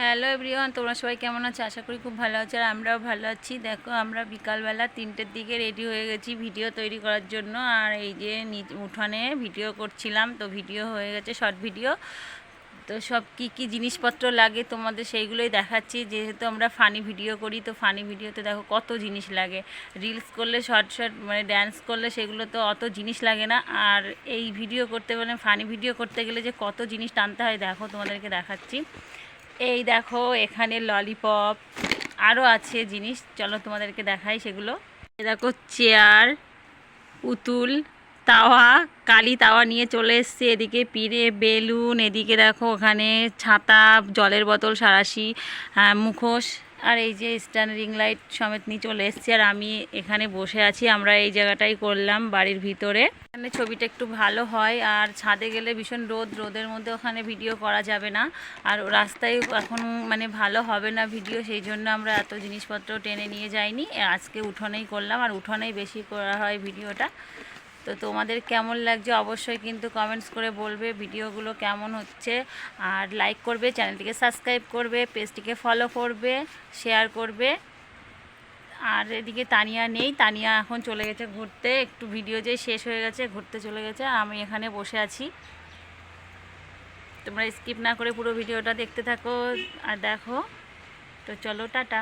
Hello everyone, তোমরা সবাই কেমন আছো? আশা করি খুব ভালো আছো আর আমরাও ভালো আছি। দেখো, আমরা বিকালবেলা তিনটের দিকে রেডি হয়ে গেছি ভিডিও তৈরি করার জন্য। আর এই যে উঠানে ভিডিও করছিলাম, তো ভিডিও হয়ে গেছে শর্ট ভিডিও তো সব কি কি জিনিসপত্র লাগে তোমাদের সেইগুলোই দেখাচ্ছি। যেহেতু আমরা ফানি ভিডিও করি, তো ফানি ভিডিওতে দেখো কত জিনিস লাগে। রিলস করলে শর্ট শর্ট মানে ড্যান্স করলে সেগুলো তো অত জিনিস লাগে না। আর এই ভিডিও করতে গেলে ফানি ভিডিও করতে গেলে যে কত জিনিস টানতে হয়, দেখো তোমাদেরকে দেখাচ্ছি। এই দেখো, এখানে ললিপপ আরও আছে জিনিস। চলো তোমাদেরকে দেখাই সেগুলো। এ দেখো চেয়ার পুতুল, তাওয়া, কালি তাওয়া নিয়ে চলে এসছে। এদিকে পিড়ে বেলুন, এদিকে দেখো ওখানে ছাতা, জলের বোতল, সারাশি মুখোশ। আর এই যে স্ট্যান্ড রিং লাইট সমেত নিয়ে চলে এসছি, আর আমি এখানে বসে আছি। আমরা এই জায়গাটাই করলাম বাড়ির ভিতরে। এখানে ছবিটা একটু ভালো হয়, আর ছাদে গেলে ভীষণ রোদ, রোদের মধ্যে ওখানে ভিডিও করা যাবে না। আর রাস্তায় এখন মানে ভালো হবে না ভিডিও, সেই জন্য আমরা এত জিনিসপত্র টেনে নিয়ে যাইনি। আজকে উঠোনেই করলাম, আর উঠোনেই বেশি করা হয় ভিডিওটা। তো তোমাদের কেমন লাগছে অবশ্যই কিন্তু কমেন্টস করে বলবে, ভিডিওগুলো কেমন হচ্ছে, আর লাইক করবে চ্যানেলটিকে সাবস্ক্রাইব করবে পেজটিকে ফলো করবে শেয়ার করবে। আর এদিকে তানিয়া নেই, তানিয়া এখন চলে গেছে ঘুরতে, একটু ভিডিও যে শেষ হয়ে গেছে, ঘুরতে চলে গেছে, আমি এখানে বসে আছি। তোমরা স্কিপ না করে পুরো ভিডিওটা দেখতে থাকো, আর দেখো। তো চলো, টাটা।